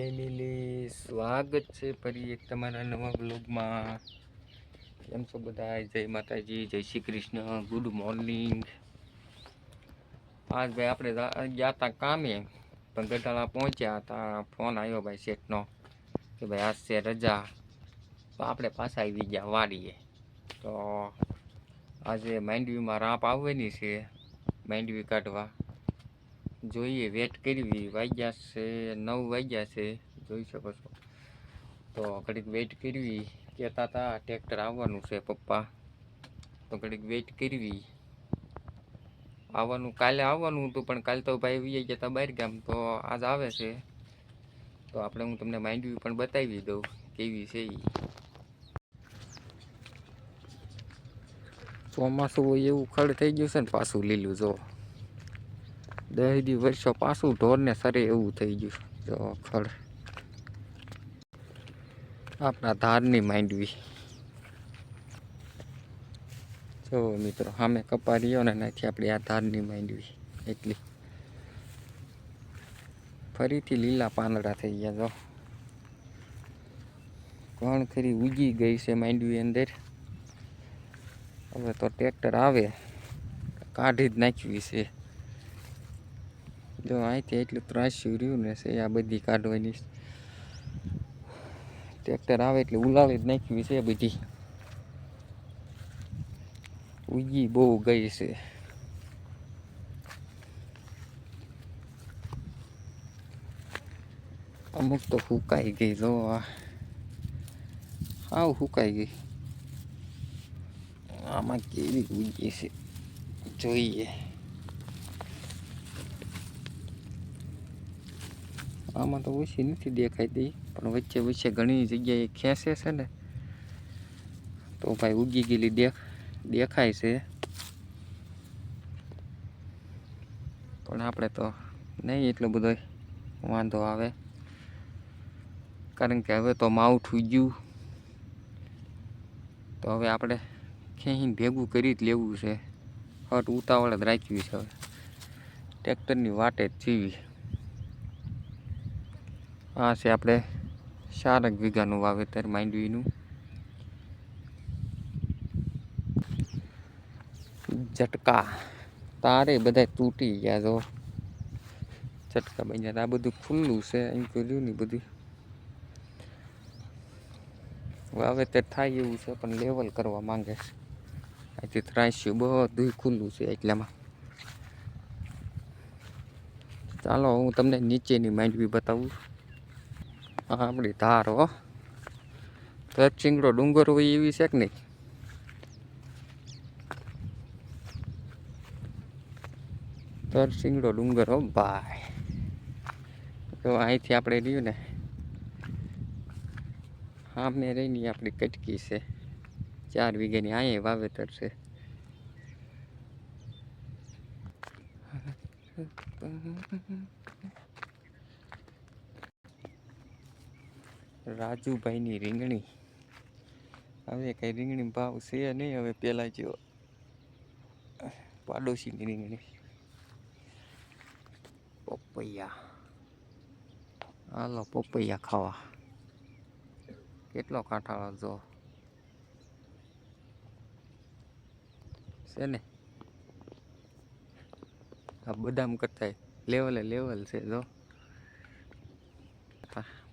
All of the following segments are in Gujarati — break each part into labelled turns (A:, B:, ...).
A: સ્વાગત છે ફરી એક તમારા નવા બ્લોગમાં કેમ છો બધા? જય માતાજી, જય શ્રી કૃષ્ણ ગુડ મોર્નિંગ આજ ભાઈ આપણે ગયા હતા કામે, પણ ગઢાળા પહોંચ્યા હતા. ફોન આવ્યો ભાઈ શેઠનો કે ભાઈ આજ છે રજા. તો આપણે પાછા આવી ગયા વાડીએ. તો આજે માંડવીમાં રાપ આવવાની છે, માંડવી કાઢવા. જોઈએ વેટ કરવી. વાગ્યા છે, નવ વાગ્યા છે. જોઈ શકો છો. તો ઘડીક વેટ કરવી. કહેતા હતા ટ્રેક્ટર આવવાનું છે, પપ્પા. તો ઘડીક વેટ કરવી. આવવાનું, કાલે આવવાનું હતું, પણ કાલે તો ભાઈ વી ગયા હતા બહાર ગામ, તો આજ આવે છે. તો આપણે હું તમને માંડવી પણ બતાવી દઉં, કેવી છે એ ચોમાસું એવું ખડ થઈ ગયું છે ને પાછું લીલું, જો. દસ દી વર્ષો પાછું ઢોરને સરે એવું થઈ ગયું. જો ખડ આપણા ધારની માંડવી. જો મિત્રો, સામે કપારીઓ ને નથી આપણી આ ધારની માંડવી. એટલી. ફરીથી લીલા પાંદડા થઈ ગયા, જો. ઘણ ખરી ઉગી ગઈ છે માંડવી અંદર. હવે તો ટ્રેક્ટર આવે. કાઢી જ નાખવી છે. જો અહીંથી એટલું ત્રાસ્યું રહ્યું ને છે, આ બધી કાઢવાની. ટ્રેક્ટર આવે એટલે ઉલાળી જ નાખવી છે બધી. ઉગી બહુ ગઈ છે. અમુક તો સુકાઈ ગઈ, જો આ. હુકાઈ ગઈ. આમાં કેવી ઉગી છે, જોઈએ. આમાં તો ઓછી નથી દેખાતી પણ વચ્ચે વચ્ચે ઘણી જગ્યાએ ખેંચે છે ને. તો ભાઈ ઉગી ગયેલી દેખ, દેખાય છે. પણ આપણે તો નહીં એટલો બધો વાંધો આવે. કારણ કે હવે તો માવઠું ગયું તો હવે આપણે ખેંચીને ભેગું કરી જ લેવું છે. હટ ઉતાવળ જ રાખ્યું છે હવે. ટ્રેક્ટરની વાટે જ જીવી. આ છે આપણે ચારક વીઘાનું વાવેતર માંડવીનું. ઝટકા. તારે બધા તૂટી ગયા જો. ઝટકા બન્યા આ બધું ખુલ્લું છે. એમ કર્યું ને બધું. વાવેતર થાય એવું છે, પણ લેવલ કરવા માંગે છે. અહીંથી ત્રાસ્યું બધું ખુલ્લું છે એટલામાં. ચાલો, હું તમને નીચેની માંડવી બતાવું. આપણી ધાર, હો. ધરચીંગડો ડુંગર હોય એવી છે કે નહીં? ધરચીંગડો ડુંગર, હો, ભાઈ. તો અહીંથી આપણે રહ્યું ને હા મેં રહીની આપણી કટકી છે. ચાર વીઘાની અહીંયા વાવેતર છે. રાજુભાઈની રીંગણી. હવે કઈ રીંગણી ભાવ છે નહીં, હવે પેલા જેવો પાડોશીની રીંગણી. પપૈયા. હાલો, પપૈયા ખાવા. કેટલો કાંઠાળો જો. છે ને? આ બદામ કરતા લેવલે લેવલ છે જો.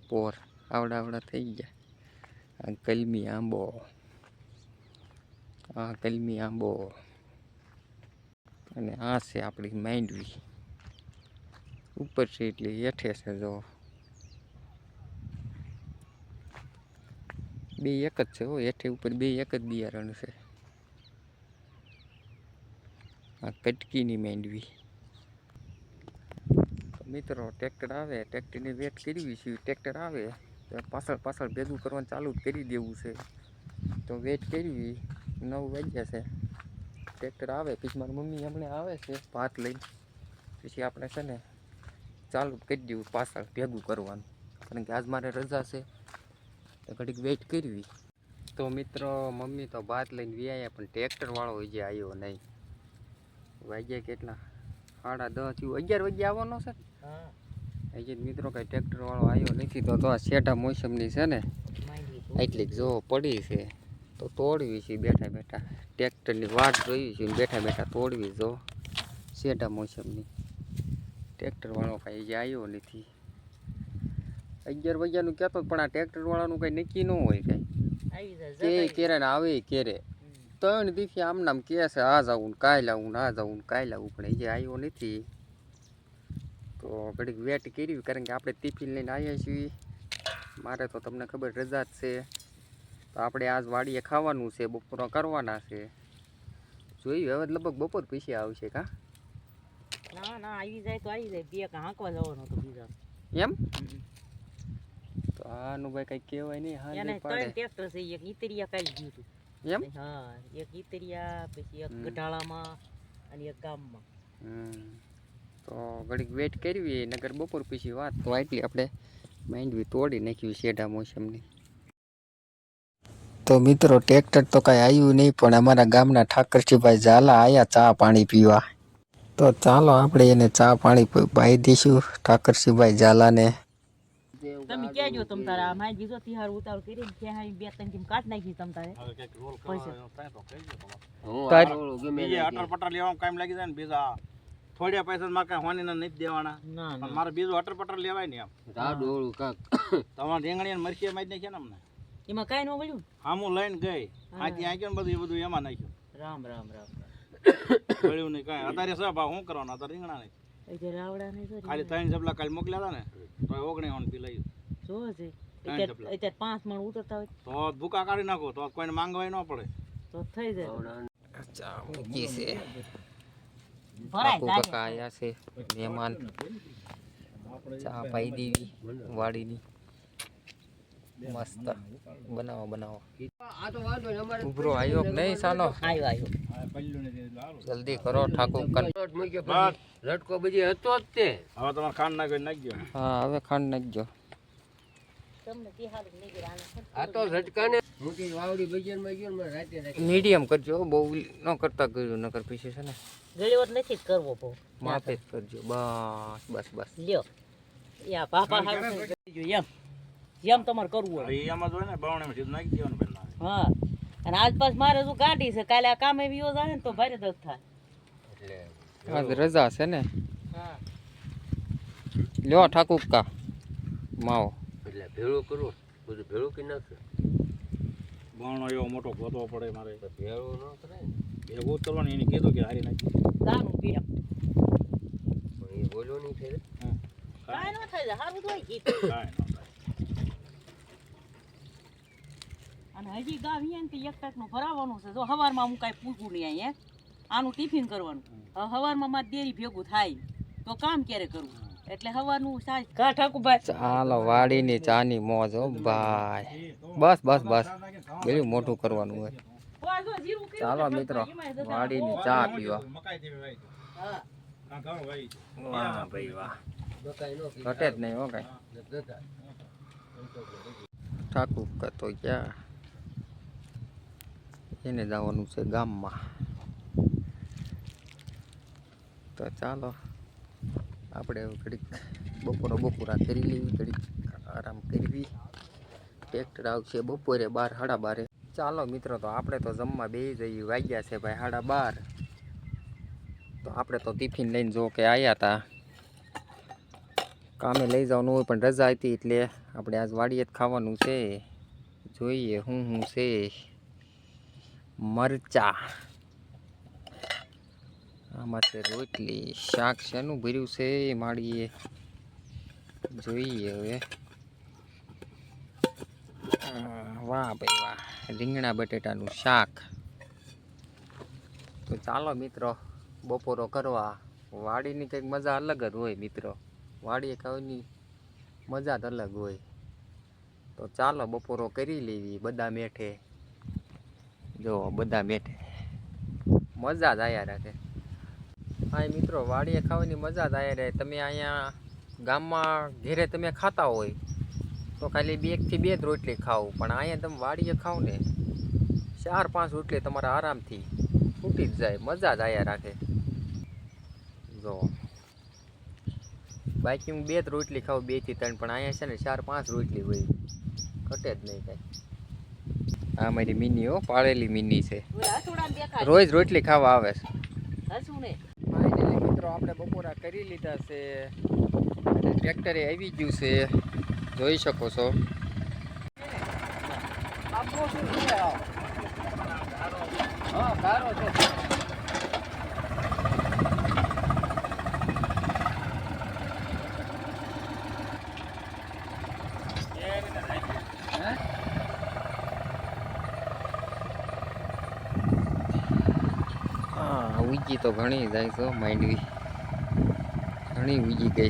A: પોર. આવડા આવડા થઈ ગયા. આ કલમી આંબો. આ કલમી આંબો. અને આ છે આપણી માંડવી. ઉપર છે એટલે હેઠે છે જો. બે એક જ છે હો, હેઠે ઉપર બે એક જ બિયારણ છે. આ કટકીની માંડવી. મિત્રો, ટ્રેક્ટર આવે, ટ્રેક્ટરની વેટ કરવી છે, ટ્રેક્ટર આવે. પાછળ પાછળ ભેગું કરવાનું ચાલુ જ કરી દેવું છે. તો વેટ કરવી. નવ વાગ્યા છે. ટ્રેક્ટર આવે, પછી મારી મમ્મી હમણાં આવે છે, ભાત લઈને. પછી આપણે છે ને ચાલુ કરી દેવું, પાછળ ભેગું કરવાનું. કારણ કે આજ મારે રજા છે. તો ઘડીક વેઇટ કરવી. તો મિત્રો, મમ્મી તો ભાત લઈને વ્યાયા, પણ ટ્રેક્ટરવાળો હજી આવ્યો નહીં. વાગ્યા કેટલા? સાડા દસ થયું. અગિયાર વાગ્યા આવવાનો છે? ને? હજી મિત્રો કઈ ટ્રેક્ટર વાળો આવ્યો નથી તો તો આ શેઠા મોસમની છે ને એટલી જો પડી છે તો તોડવી છે બેઠા બેઠા. ટ્રેક્ટરની વાટ જોઈ છે બેઠા બેઠા તોડવી જો શેઠા મોસમની. ટ્રેક્ટર વાળો કાંઈ હજી આવ્યો નથી. અગિયાર વાગ્યાનું કહેતો પણ આ ટ્રેક્ટર વાળાનું કંઈ નક્કી ન હોય કાંઈ. કે કેરે ને આવે કેરે. ત્રણ દિવસે આમ નામ કહે છે આ જાવું ને કાલ આવું ને આ જાવું ને કાલ આવું પણ હજી આવ્યો નથી. તો ઘડીક વેટ કરી કારણ કે આપણે ટિફિન લઈને આવ્યા છીએ. મારે તો તમને ખબર રજા જ છે. તો આપણે આજ વાડીએ ખાવાનું છે બપોરો કરવાના છે. જોયું હવે લગભગ બપોર પછી આવશે કા?
B: ના ના આવી જાય તો આવી જાય. બે હાંકવા જવાનું હતું બીજા.
A: એમ? તો આનું ભાઈ કઈ કહેવાય નહીં હા
B: એને ત્રણ ટ્રેક્ટર છે એક ઈતરિયા કાઢી ગયું હતું
A: એમ?
B: હા એક ઈતરિયા પછી એક. ગઢાળામાં અને એક ગામમાં.
A: હમ. તો ઘડીક વેટ કરવી નગર બપોર પછી વાત. તો આટલી આપણે માંડવી તોડી નાખ્યું શેઢા મોસમની. તો મિત્રો ટ્રેક્ટર તો કાંઈ આવ્યું નહીં પણ અમારા ગામના ઠાકરજીભાઈ ઝાલા આવ્યા ચા પાણી પીવા. તો ચાલો આપણે એને ચા પાણી પાઈ દઈશું ઠાકરજીભાઈ ઝાલાને.
B: તમે કેજો તમ તારા? માય બીજો તિહાર ઉતાર કરીને હા બે ત્રણ ટીમ કાટ નાખી તમ તારે?
C: બીજે અટર પટર લેવામાં કામ લાગી જાય ને બીજા. થોડા પૈસા માં કઈ હોની નથી દેવાના. પણ મારે બીજું અટર પટર લેવાય ને એમ. તમારે રીંગણી ને મરચી માં જ નાખ્યા ને અમને.
B: એમાં કાંઈ ન વળ્યું?
C: હામું લઈને ગઈ. આથી આ ને બધું એ બધું એમાં નાખ્યું.
B: રામ રામ રામ
C: ગળ્યું નહીં કાંઈ. અત્યારે સાહેબ ભાવ શું કરવાનું? અત્યારે રીંગણા નહીં. ખાલી ત્રણ જબલા કાલે મોકલ્યા હતા ને તો ઓગણી હોન પી લઈ
B: જો છે. અત્યારે પાંચ મણ ઉતરતા હોય.
C: તો ભૂકા કાઢી નાખો તો કોઈને માંગવાય ન પડે.
B: તો થઈ જાય. જાય
A: કાકા આયા છે મહેમાન. ચા પાઈ દેવી વાડીની મસ્ત. બનાવો બનાવો. ઉભરો આવ્યો કે નહીં સાનો
B: આવ્યો આવ્યો
A: જલ્દી કરો ઠાકોર કન
D: લટકો બધી હતો જ તે.
C: હવે તમારે ખાંડ નાખી નાખજો
A: હા હવે ખાંડ નાખજો
B: તમને તિહાર નહીં ગયા
D: આ તો ઝટકાને મોટી વાવડી બજારમાં ગયો ને મારે રાતે રાતે
A: મીડિયમ કરજો બહુ ન કરતા કર્યું નકર પછી છે ને.
B: ગળ્યો જ નથી જ કરવો બહુ.
A: માપે જ કરજો. બસ બસ બસ.
B: લ્યો. યા પાપા હારું થઈ ગયું. એમ જેમ તમારે કરવું હોય.
C: હવે એમાં જોઈએ ને બાવણીમાં સીધું નાખી દેવાનું પહેલા.
B: હા. અને આજ પાસ મારે શું ગાડી છે. કાલે આ કામે વિયો જાય ને તો ભારે દર્દ થાય.
D: એટલે
A: આજ રજા છે ને.
B: હા.
A: લ્યો ઠાકુર કા. માવો.
D: એટલે ભેળું કરવું. બધું ભેળું કરી નાખશે
C: બાવણો એવો મોટો ગોતવો પડે મારે.
D: તો ભેળું ન કરાય ને.
C: ભેગું જ એને કીધું કે હારી નાખી.
B: દારૂ પીએ
D: એ બોલ્યો નહીં ફેરે.
B: કાંઈ ન થાય હારું તો.
C: કાંઈ
B: અને હજી ગામ અહીંયા ને એક ટાઈપનું ભરાવાનું છે. જો હવારમાં હું કાંઈ પૂછું નહીં અહીંયા આનું ટિફિન કરવાનું. હવે હવારમાં મારે દેરી ભેગું થાય. તો કામ ક્યારે કરવું એટલે હવારનું સાજ કા ઠાકુભાઈ
A: ચાલો વાડીની ચાની મોજ હો ભાઈ. બસ બસ બસ. બધું મોટું કરવાનું હોય. ચાલો મિત્રો વાડીની ચા પીવા. વાહ ભાઈ વાહ. ઘટે જ નહીં હો કઈ. ઠાકુર કતો ક્યાં? એને જવાનું છે ગામમાં. તો ચાલો આપણે ઘડીક બપોરો બપોરા કરી લેવી ઘડીક આરામ કરવી. ટ્રેક્ટર આવશે બપોરે બાર સાડા બારે. ચાલો મિત્રો, તો આપણે તો જમવા બે જઈએ વાગ્યા છે ભાઈ, સાડા બાર. તો આપણે તો ટિફિન લઈને જો કે આવ્યા હતા કામે લઈ જવાનું હોય પણ રજા હતી એટલે આપણે આજ વાડીએ જ ખાવાનું છે. જોઈએ હું હું છે. મરચા. આમાં છે રોટલી. શાક શેનું ભર્યું છે એ માળીએ. જોઈએ હવે. વાહ ભાઈ વાહ. રીંગણા બટેટાનું શાક. તો ચાલો મિત્રો, બપોરો કરવા. વાડીની કંઈક મજા અલગ જ હોય મિત્રો. વાડીએ ખાવાની મજા જ અલગ હોય. તો ચાલો બપોરો કરી લેવી બધા મેઠે જો બધા મેઠે મજા જ આયા રાખે. હા મિત્રો, વાડીએ ખાવાની મજા જ આયા રહે. તમે અહીંયા ગામમાં ઘેરે તમે ખાતા હોય તો ખાલી બે એકથી બે જ રોટલી ખાવું પણ અહીંયા તમે વાડીએ ખાવ ને ચાર પાંચ રોટલી તમારા આરામથી ફૂટી જ જાય મજા જ આયા રાખે. જો બાકી હું બે જ રોટલી ખાઉં બેથી ત્રણ પણ અહીંયા છે ને ચાર પાંચ રોટલી હોય ઘટે જ નહીં કાંઈ. આ મારી મિની હો પાળેલી મિની છે. રોજ રોટલી ખાવા આવે છે. મિત્રો આપણે બપોરા કરી લીધા છે. ટ્રેક્ટરે આવી ગયું છે. જોઈ શકો છો. ઉગી તો ઘણી જાય છે માંડવી. ઘણી ઉગી ગઈ છે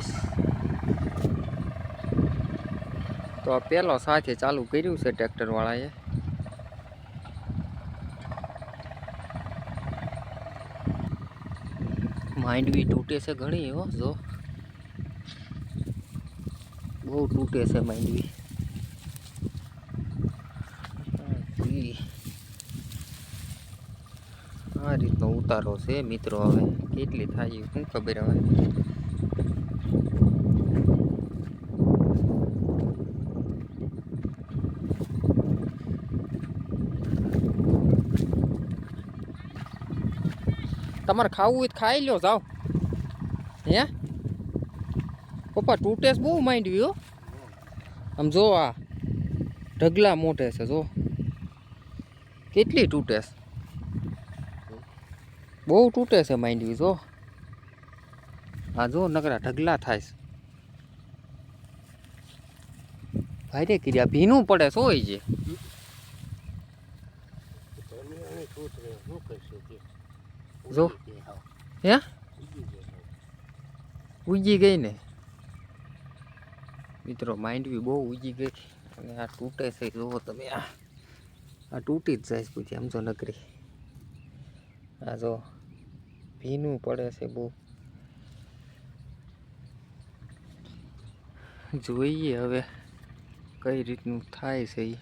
A: તો આ પેલો સાથે ચાલુ કર્યું છે ટ્રેક્ટર વાળાએ માંડવી તૂટે છે ઘણી હો જો. બહુ તૂટે છે માંડવી. હા, ઈ. આ રીતનો ઉતારો છે મિત્રો હવે. કેટલી થાય એ શું ખબર હવે. તમારે ખાવું હોય ખાઈ લો જાઓ. હે? પપ્પા, તૂટે બહુ માંડવી હો આમ જો આ ઢગલા મોટે છે, જો. કેટલી તૂટે બહુ તૂટે છે માંડવી જો. આ જો નકરા ઢગલા થાય છે. ભાઈ રે કિર્યા, ભીનું પડે હોય છે. જો હે ઉગી ગઈ ને મિત્રો માંડવી બહુ ઉગી ગઈ અને આ તૂટે છે જુઓ તમે આ આ તૂટી જ જાય પછી આમ જો નકરી આ જો ભીનું પડે છે બહુ જોઈએ હવે કઈ રીતનું થાય છે ઈ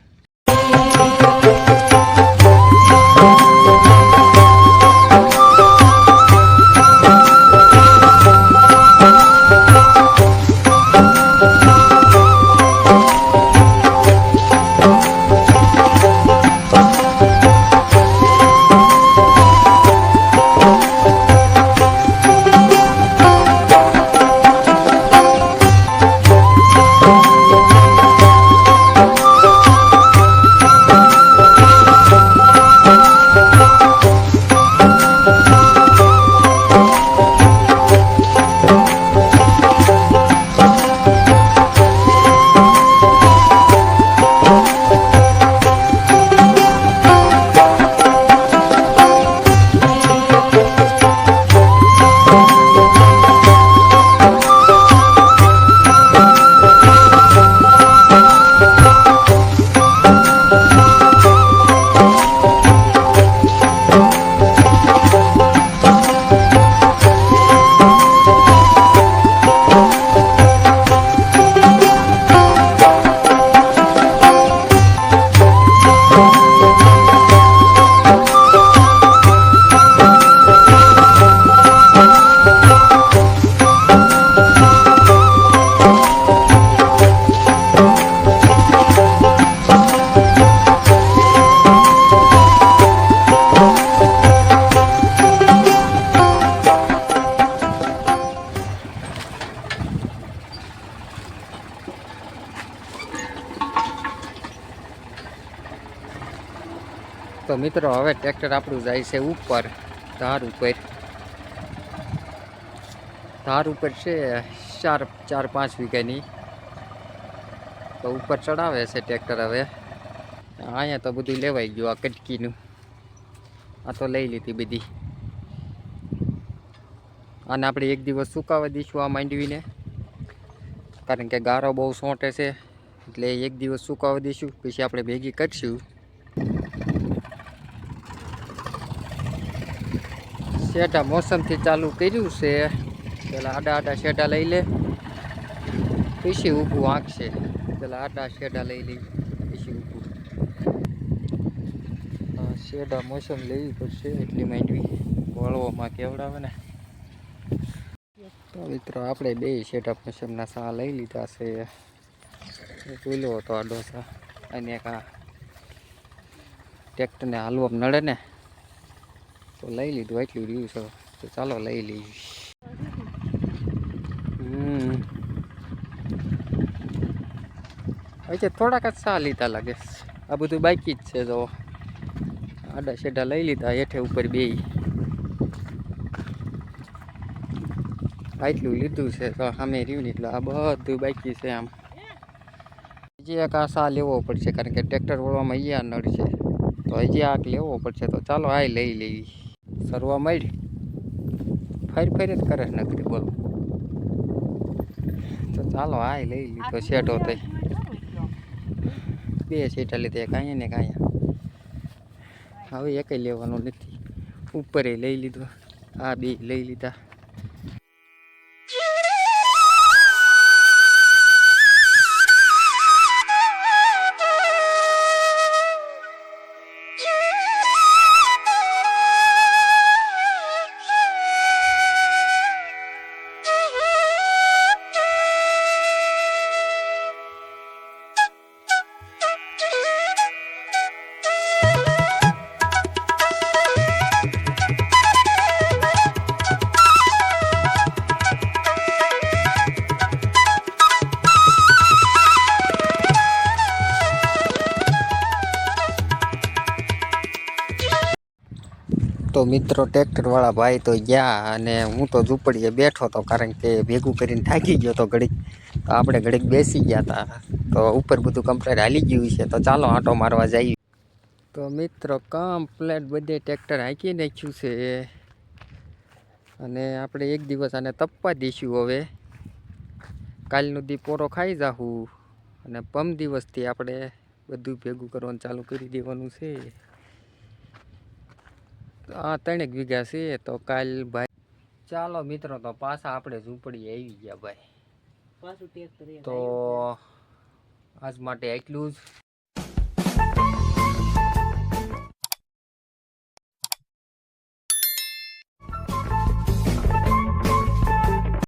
A: તો મિત્રો, હવે ટ્રેક્ટર આપણું જાય છે ઉપર. ધાર ઉપર. ધાર ઉપર છે ચાર ચાર, પાંચ વીઘાની. તો ઉપર ચડાવે છે ટ્રેક્ટર હવે. અહીંયા તો બધું લેવાઈ ગયું, આ કટકીનું. આ તો લઈ લીધી બધી. આને આપણે એક દિવસ સુકાવા દઈશું આ માંડવીને. કારણ કે ગારો બહુ સોંટે છે, એટલે એક દિવસ સુકાવા દઈશું, પછી આપણે ભેગી કરશું. શેઢા મોસમથી ચાલુ કર્યું છે. પેલા આડા આડા શેઢા લઈ લે પછી ઊભું આંકશે પેલા આડા શેઢા લઈ લઈ પછી ઊભું. શેઢા મોસમ લેવી પડશે એટલી માંડવી. વળવામાં કેવડાવે ને? મિત્રો, આપણે બે સેટઅપ મોસમના સા લઈ લીધા છે. ઓલો હતો આ ડોસા અને એક આ ટ્રેક્ટરને હાલવામાં નડે ને. તો લઈ લીધું, એટલું રહ્યું છે. તો ચાલો લઈ લઈએ. હમ. થોડાક જ સા લીધા લાગે આ બધું બાકી જ છે તો આડા શેઢા લઈ લીધા, હેઠે ઉપર બે આટલું લીધું છે, તો સામે રહ્યું એટલે આ બધું બાકી છે આમ. હજી એક આ સા લેવો પડશે, કારણ કે ટ્રેક્ટર વળવામાં અહીંયા નળ છે. તો હજી આક લેવો પડશે, તો ચાલો આ લઈ લેવી સરવા મળી ફરી ફરી જ કરે છે નકરી બોલો. તો ચાલો આ લઈ લીધો શેઠો થઈ. બે સીટા લીધા એક અહીંયા ને એક અહીંયા. હવે એકે લેવાનું નથી. ઉપરે લઈ લીધો આ બે લઈ લીધા. મિત્રો, ટ્રેક્ટરવાળા ભાઈ તો ગયા અને હું તો ઝૂંપડીએ બેઠો હતો કારણ કે ભેગું કરીને થાકી ગયો તો ઘડીક. તો આપણે ઘડીક બેસી ગયા હતા. તો ઉપર બધું કમ્પ્લેટ હાલી ગયું છે. તો ચાલો આંટો મારવા જઈએ. તો મિત્રો કમ્પ્લેટ બધે ટ્રેક્ટર હાંકી નાખ્યું છે. અને આપણે એક દિવસ આને તપવા દઈશું હવે. કાલનો દી પોરો ખાઈ જાહું. અને પમ દિવસથી આપણે બધું ભેગું કરવાનું ચાલુ કરી દેવાનું છે. આ ત્રણેક વીઘા છે તો કાલ ભાઈ ચાલો મિત્રો તો પાછા આપણે ઝૂંપડી આવી ગયા ભાઈ. તો આજ માટે એટલું જ.